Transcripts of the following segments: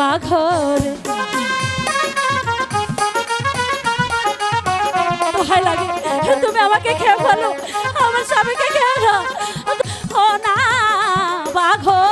বাঘরে ভয় লাগে। তুমি আমাকে খেয়ে ফেলো আমার স্বামীকে খেয়ে নাও। ও না বাঘরে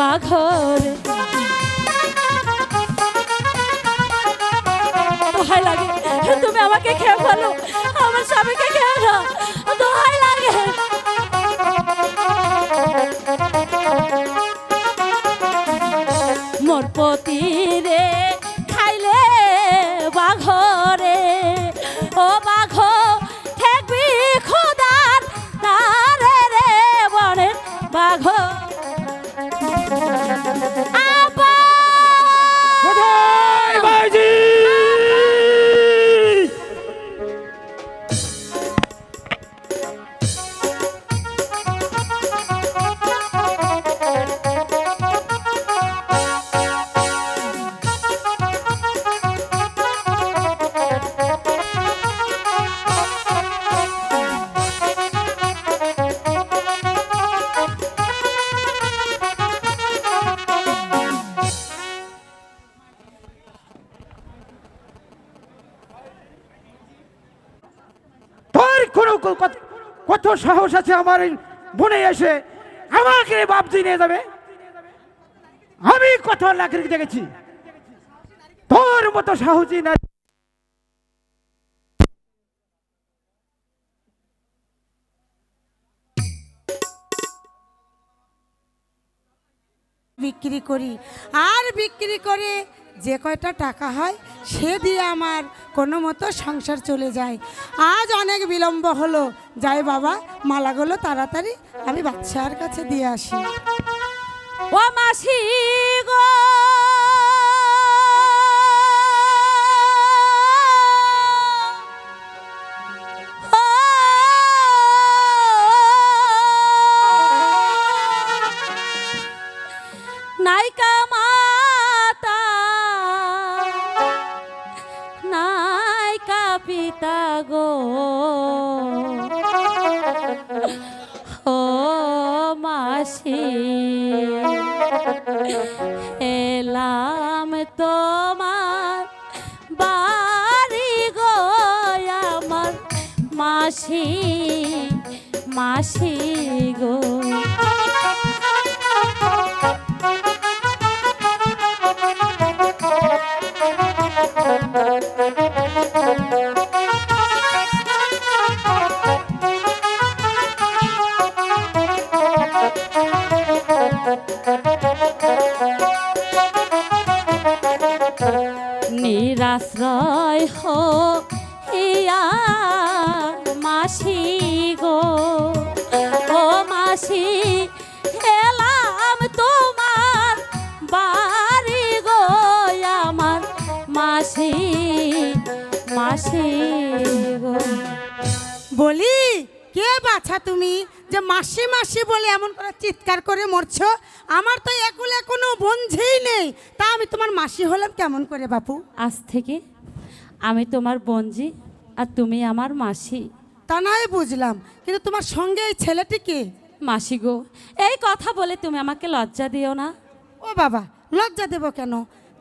বাঘ রে দোহাই লাগে। তুমি আমাকে খেয়ে ফেলো। আমার স্বামীকে খেয়ে কোনো কত- সাহস আছে আমার বনে এসে আমাকে বাপজি নিয়ে যাবে। আমি কত লাকড়ি দেখেছি। তোর মতো সাহসী না বিক্রি করি, আর বিক্রি করে যে কয়টা টাকা হয়, সে দিয়ে আমার কোনো মতো সংসার চলে যায়। আজ অনেক বিলম্ব হলো। যাই বাবা, মালাগুলো তাড়াতাড়ি আমি বাচ্চার কাছে দিয়ে আসি। ও মাসি গো! মাসি গো মাসি মাসি গো। বলি কে বাছা তুমি যে মাসি মাসি বলে এমন করে চিৎকার করে মরছো? আমার তো একুলে কোনো বন্ধেই নেই। তা আমি তোমার মাসি হলাম কেমন করে বাপু? আজ থেকে আমি তোমার বঞ্জি আর তুমি আমার মাসি। তা নয় বুঝলাম কিন্তু তোমার সঙ্গে এই ছেলেটি কে? মাসি গো এই কথা বলে তুমি আমাকে লজ্জা দিও না। ও বাবা লজ্জা দেবো কেন?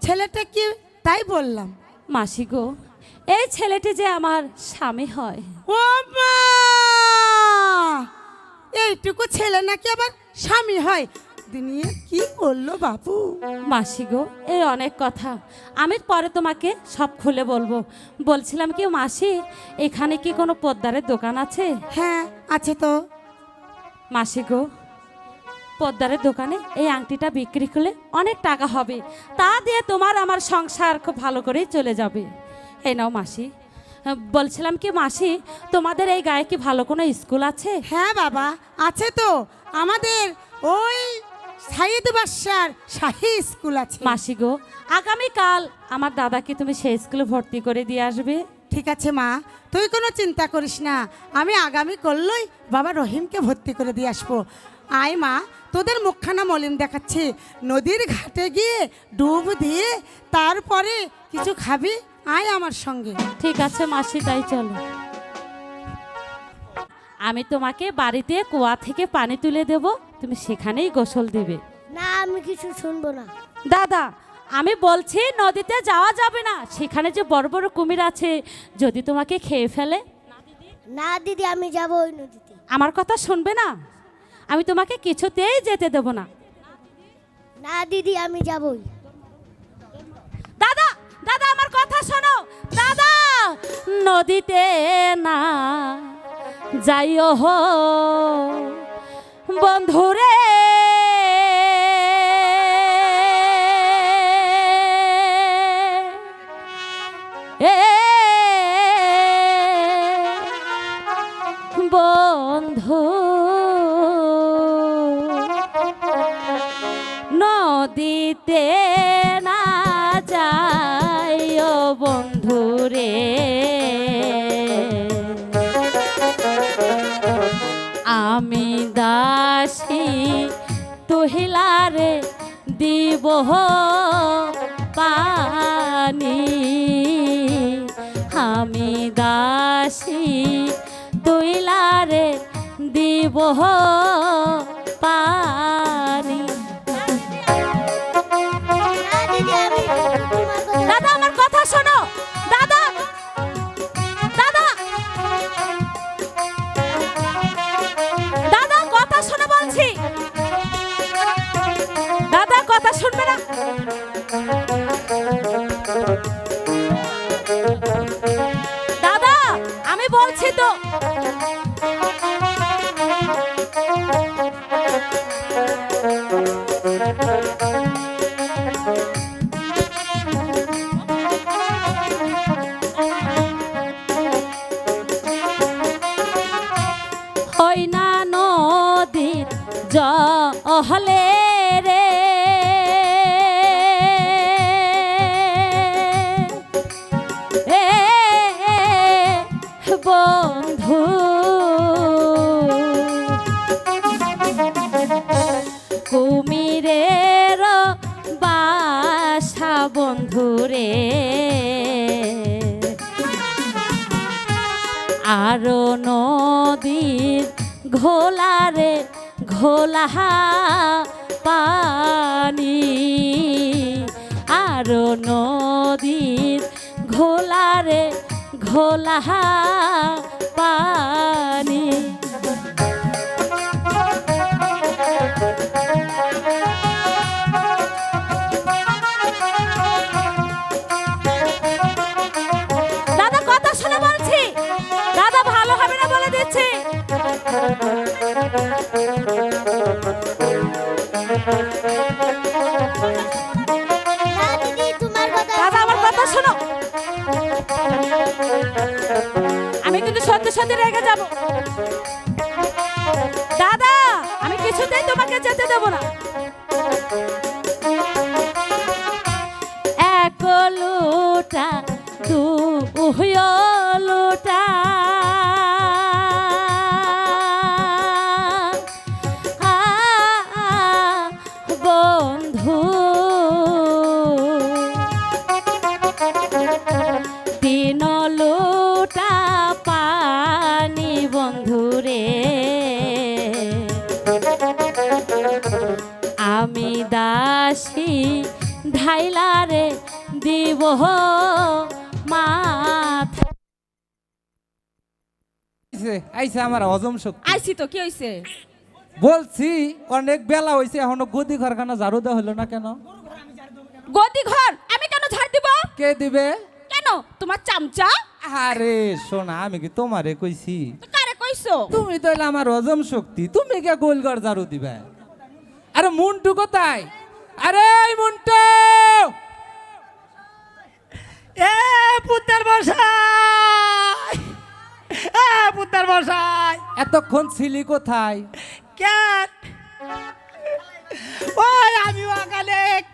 ছেলেটা কি তাই বললাম। মাসি গো এই ছেলেটি যে আমার স্বামী হয়। ও মা এইটুকু ছেলে নাকি আবার স্বামী হয়? দুনিয়া কি করল বাপু? মাসি গো এই অনেক কথা। আমি পরে তোমাকে সব খুলে বলব। বলছিলাম কি মাসি এখানে কি কোনো পদ্মারের দোকান আছে? হ্যাঁ আছে তো। মাসি গো পদ্মারের দোকানে এই আংটিটা বিক্রি করলে অনেক টাকা হবে। তা দিয়ে তোমার আমার সংসার খুব ভালো করেই চলে যাবে। এই নাও মাসি। বলছিলাম কি মাসি তোমাদের এই গায়ে কি ভালো কোনো স্কুল আছে? হ্যাঁ বাবা আছে তো। আমাদের ওই সাইদ বাদশার শাহী স্কুল আছে। মাসি গো আগামীকাল আমার দাদাকে তুমি সেই স্কুলে ভর্তি করে দিয়ে আসবে। ঠিক আছে মা তুই কোনো চিন্তা করিস না। আমি আগামী করলই বাবা রহিমকে ভর্তি করে দিয়ে আসব। আয় মা তোদের মুখখানা মলিন দেখাচ্ছে। নদীর ঘাটে গিয়ে ডুব দিয়ে তারপরে কিছু খাবি? আয় আমার সঙ্গে। ঠিক আছে মাসি তাই চলো। আমি তোমাকে বাড়িতে কুয়া থেকে পানি তুলে দেব তুমি সেখানেই গোসল দিবে। না আমি কিছু শুনব না। দাদা আমি বলছি নদীতে যাওয়া যাবে না সেখানে যে বড় বড় কুমির আছে যদি তোমাকে খেয়ে ফেলে। না দিদি আমি যাব ওই নদীতে। আমার কথা শুনবে না? আমি তোমাকে কিছুতেই যেতে দেব না। না দিদি আমি যাবই। দাদা দাদা আমার কথা শোনো। দাদা নদীতে না যাইও হো। বন্ধুরে। বন্ধু। নদীতে না যাইও বন্ধুরে। আমি দাসী তুহিলারে দিব পানি। আমি দাসী তুইলারে দিব পানি। শোনো। ঘোলা পানি আরও নদীর ঘোলারে ঘোলা পানি। আমি কিন্তু সত্যি সত্যি রেগে যাব। দাদা, আমি কিছুতেই তোমাকে যেতে দেব না। এক লোটা আইছে আইছে আমার হজম শক্তি। আইসি তো কি হইছে? বলছি অনেক বেলা হয়েছে এখনও গদি ঘরখানা ঝাড়ু দেওয়া হলো না কেন? গদি ঘর? আমি কেন ঝাড় দিব? কে দিবে? কেন? তোমার চামচা? আরে শোনা আমি কি তোমারে কইছি? কারে কইছো? তুমি তো আমার হজম শক্তি তুমি কে গোল ঘর ঝাড়ু দিবে? আরে মুন্টু কোথায়? আরে মুন্টু! এ পুত্তার বসাই এ পুত্তার বসাই এতক্ষণ ছিলি কোথায়? কেন?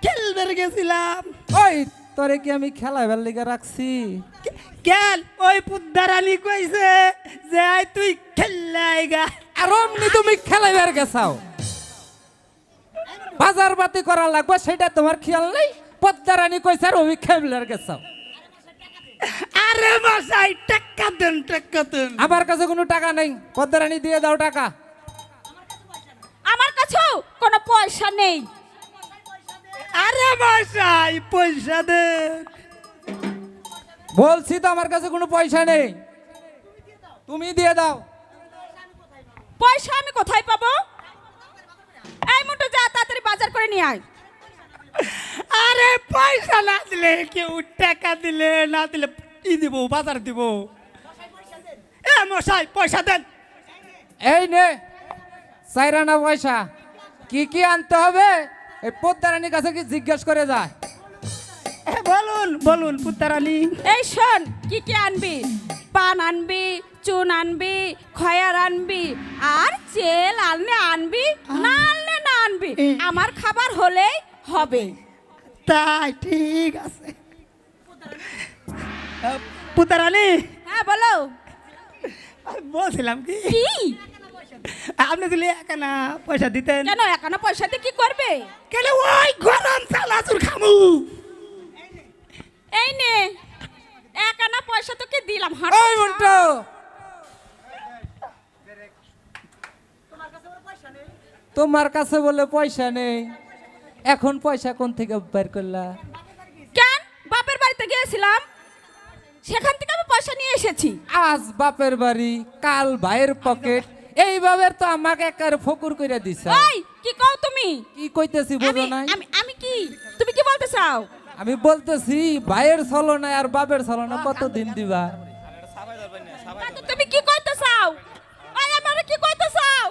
বাজার গেছিলাম। ওই তোরে কি আমি খেলাবার লিগে রাখছি? কেন? ওই পুদ্দারানি কইছে যে আই তুই খেললাই গা। আর অমনি তুমি খেলাইবার গেছাও। বাজার বাতি করা লাগবে সেটা তোমার খেয়াল নেই? পদ্মারানী কইছে আর ওই খেলার গেছাও। আরে মশাই টাকা দেন টাকা দেন। আমার কাছে কোনো টাকা নেই। পদ্মারানী দিয়ে দাও টাকা। আমার কাছেও কোনো পয়সা নেই। আরে মশাই পয়সা দেন। বলছি তো আমার কাছে কোনো পয়সা নেই। তুমি দিয়ে দাও। পয়সা আমি কোথায় পাবো? এই মুঠো যা তাড়াতাড়ি বাজার করে নিয়ে আয়। আরে পয়সা না দিলে কেউ টাকা দিলে না দিলে ই দিব বাজার দিব। এ মশাই পয়সা দেন। এই নে চাইরানা পয়সা। কি কি আনতে হবে? এই পদ্মারানীর কাছে কি জিজ্ঞেস করে যায়? এ, বলুন বলুন পুত্তারানি এই শোন কি কি আনবি? পান আনবি চুন আনবি খয়ার আনবি আর চেল আনলে আনবি না আনলে না আনবি আমার খাবার হলেই হবে। তাই ঠিক আছে। পুত্তারানি হ্যাঁ বলো। বলছিলাম কি? আপনি দিলে একানা পয়সা দিতেন। কেন এখানে পয়সা দিয়ে কি করবে? কেন ওই গরম চালাচুর খামু? এই নে এক আনা পয়সা তোকে দিলাম হাট ওই মন্টু তোমার কাছে বলে পয়সা নেই। এখন পয়সা কোন থেকে বের করলা? কেন? বাপের বাড়িতে গিয়েছিলাম। সেখান থেকে আমি পয়সা নিয়ে এসেছি। আজ বাপের বাড়ি কাল ভাইয়ের পকেট। এইভাবে তো আমাকে একেবারে ফকুর করে দিছে। ওই কি কও তুমি? কি কইতেছি বুঝো আমি নাই? আমি আমি কি? তুমি কি বলতে চাও? আমি বলতেছি ভাইয়ের ছলনা আর বাপের ছলনা কতদিন দিবা? তাতে তুমি কি কইতে চাও? ওই আমারে কি কইতে চাও?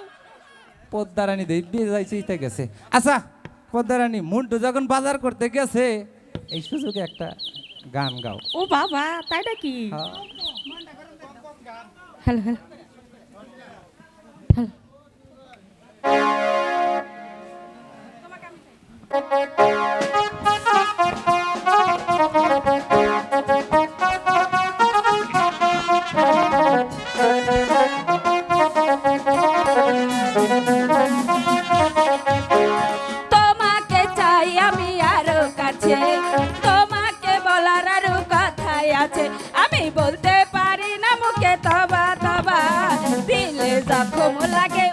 পদ্মারানী দেই বিয়ে যাইতে গেছে। আচ্ছা পদ্মারানী মুন্টু যখন বাজার করতে গেছে এই সুযোগে একটা গান গাও। ও বাবা তাই নাকি? হ্যাঁ। Hello hello. হ্যালো। আছে। আমি বলতে পারি না মুখে তবা তবা। দিলে জখম লাগে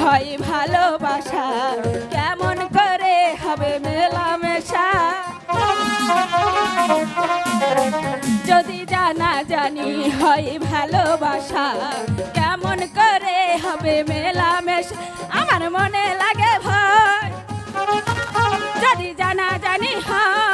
হয় ভালোবাসা? কেমন করে হবে মেলামেশা? যদি জানা জানি হয় ভালোবাসা, কেমন করে হবে মেলামেশা? আমার মনে লাগে ভয়। যদি জানা জানি হয়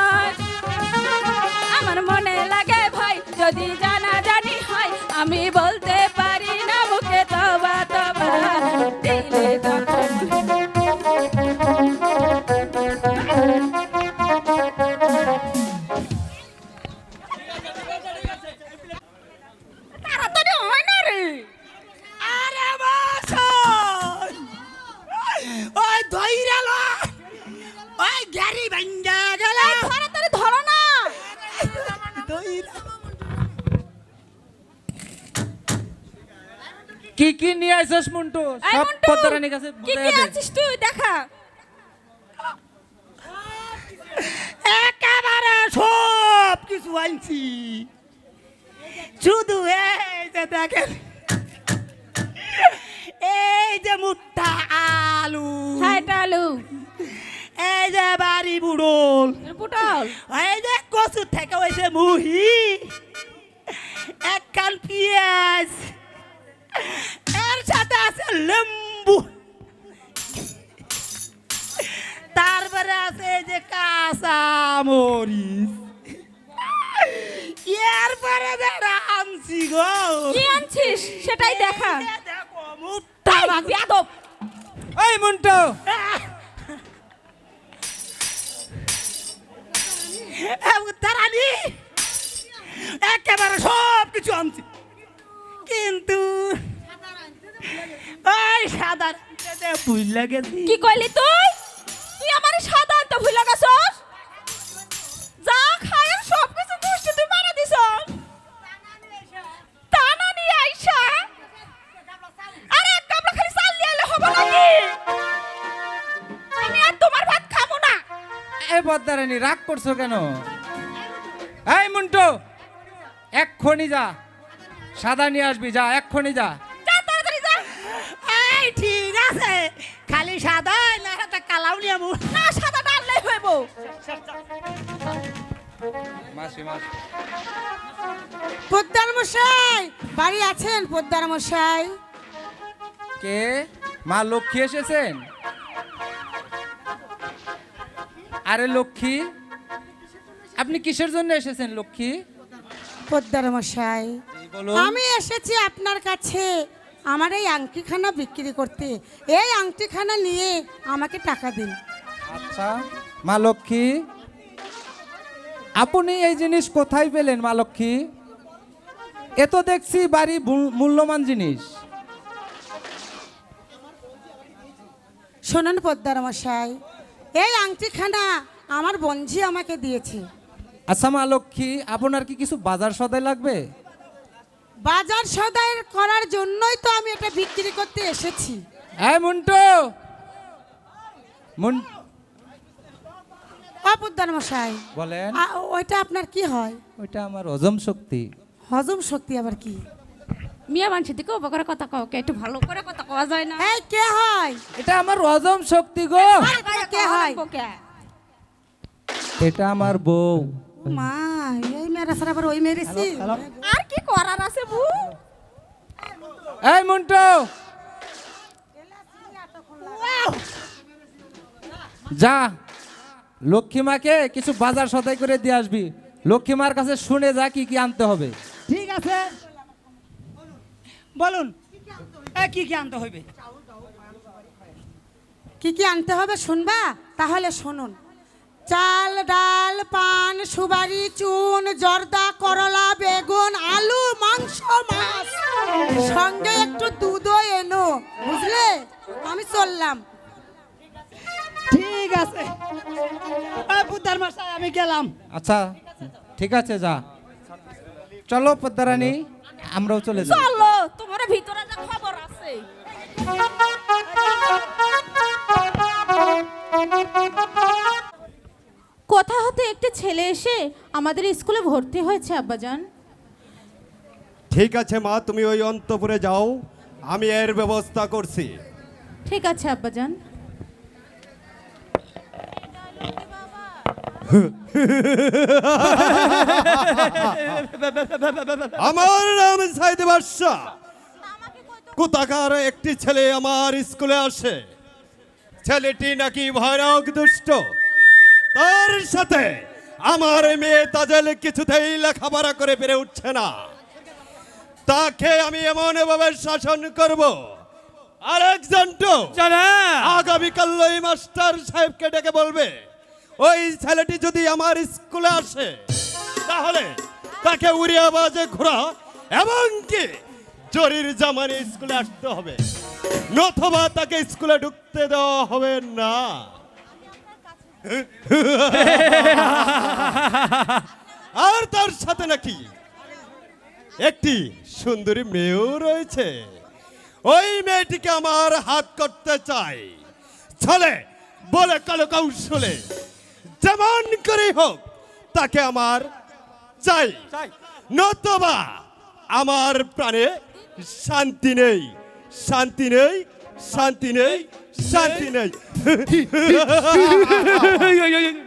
কি কি নিয়ে আইছস মুন্টু? সব পদ্মারানীর কাছে কি কি আনছিস তুই? দেখা। একেবারে সব কিছু আনছি। শুধু এই যে দেখেন এই যে মুঠা আলু হাই টালু এই যে বাড়ি বুড়োল পুটল এই যে কচু থেকে ওই যে মুহি এক কান পেঁয়াজ এর সাথে আছে লেম্বু তারপরে আছে এই যে কাঁচা মরিচ এরপরে আনছি গো কি আনছিস? সেটাই দেখা। এই যে দেখো মুঠা তাই মাছ। বেয়াদব। এই মুন্টু। একেবারে সব কিছু আনছি। কিন্তু ওই সাদা ভুল লাগেছি। কি কইলি তুই? তুই আমার সাদা আনতে ভুলে গেছস যা খায় সব কিছু দুষ্টু তুই মারা দিছ টানা নিয়ে আইসা। আরে এক গামলা খালি চাল নিয়ে এলে হবে নাকি? আমি আর তোমার ভাত খাব না। এই পদ্মারানী রাগ করছ কেন? এই মুন্টু এক্ষুনি যা। সাদা নিয়ে আসবি যা এক্ষুনি যা। আছে। খালি সাদা না হাতে কালাও নিয়ে না সাদা ডাললেই হইব। মাসি মাসি। পোদ্দার মশাই বাড়ি আছেন পোদ্দার মশাই? কে? মা লক্ষ্মী এসেছেন? আরে লক্ষ্মী আপনি কিসের জন্য এসেছেন লক্ষ্মী? পোদ্দার মশাই আমি এসেছি আপনার কাছে। আমার এই আংটিখানা বিক্রি করতে। এই আংটিখানা নিয়ে আমাকে টাকা দিন। আচ্ছা মা লক্ষ্মী। আপনি এই জিনিস কোথায় পেলেন মা লক্ষ্মী? এ তো দেখছি বাড়ি মূল- মূল্যবান জিনিস। শোনেন পোদ্দার মশাই এই আংটিখানা আমার বঞ্জি আমাকে দিয়েছে। আচ্ছা মা লক্ষ্মী আপনার কি কিছু বাজার সদাই লাগবে? বাজার সদাই করার জন্যই তো আমি এটা বিক্রি করতে এসেছি। হ্যাঁ মুন্টু! মুন মশাই বলেন। আ, ওইটা আপনার কি হয়? ওইটা আমার হজম শক্তি। হজম শক্তি আবার কি? মিয়া মানুষ দিকে উপকার কথা কও? কে একটু ভালো করে কথা কওয়া যায় না? এই কে হয়? এটা আমার হজম শক্তি গো। কে হয়? এটা আমার বউ। মা এই মেয়েরা সারা আবার ওই মেরেছি কি করার আছে বু? এই মুন্টু। যা লক্ষ্মী মাকে কিছু বাজার সদাই করে দিয়ে আসবি। লক্ষ্মীমার কাছে শুনে যা কি কি আনতে হবে। ঠিক আছে। বলুন এ, কি কি আনতে হবে কি কি আনতে হবে শুনবা? তাহলে শুনুন। চাল ডাল পান সুবারি চুন জর্দা করলা বেগুন আলু মাংস মাছ। সঙ্গে একটু দুধও এনো বুঝলে? আমি চললাম। ঠিক আছে। বুদ্ধার মশাই আমি গেলাম। আচ্ছা ঠিক আছে যা। চলো পদ্মারানী আমরাও চলে যাই। চলো তোমার ভিতরে যা খবর আছে। কোথা হতে একটি ছেলে এসে আমাদের স্কুলে ভর্তি হয়েছে আব্বাজান। ঠিক আছে মা তুমি ওই অন্তপুরে যাও আমি এর ব্যবস্থা করছি। ঠিক আছে আব্বাজান। আমার নাম সাইদ বাদশাহ কোথাকার একটি ছেলে আমার স্কুলে আসে। ছেলেটি নাকি ভয়ানক দুষ্ট। তার সাথে আমার মেয়ে তাজেল কিছুতেই লেখাপড়া করে পেরে উঠছে না। তাকে আমি এমন ভাবে শাসন করব। আরেকজন তো আগামীকাল ওই মাস্টার সাহেবকে ডেকে বলবে ওই ছেলেটি যদি আমার স্কুলে আসে তাহলে তাকে উড়িয়া বাজে ঘোরা এবং কি জরির জামানে স্কুলে আসতে হবে। নথবা তাকে স্কুলে ঢুকতে দেওয়া হবে না। আর তার সাথে নাকি একটি সুন্দরী মেয়েও রয়েছে। ওই মেয়েটিকে আমার হাত করতে চাই। চলে বলে কালো কৌশলে। যেমন করে হোক তাকে আমার চাই। নতবা আমার প্রাণে শান্তি নেই শান্তি নেই শান্তি নেই শান্তি নেই। 야야야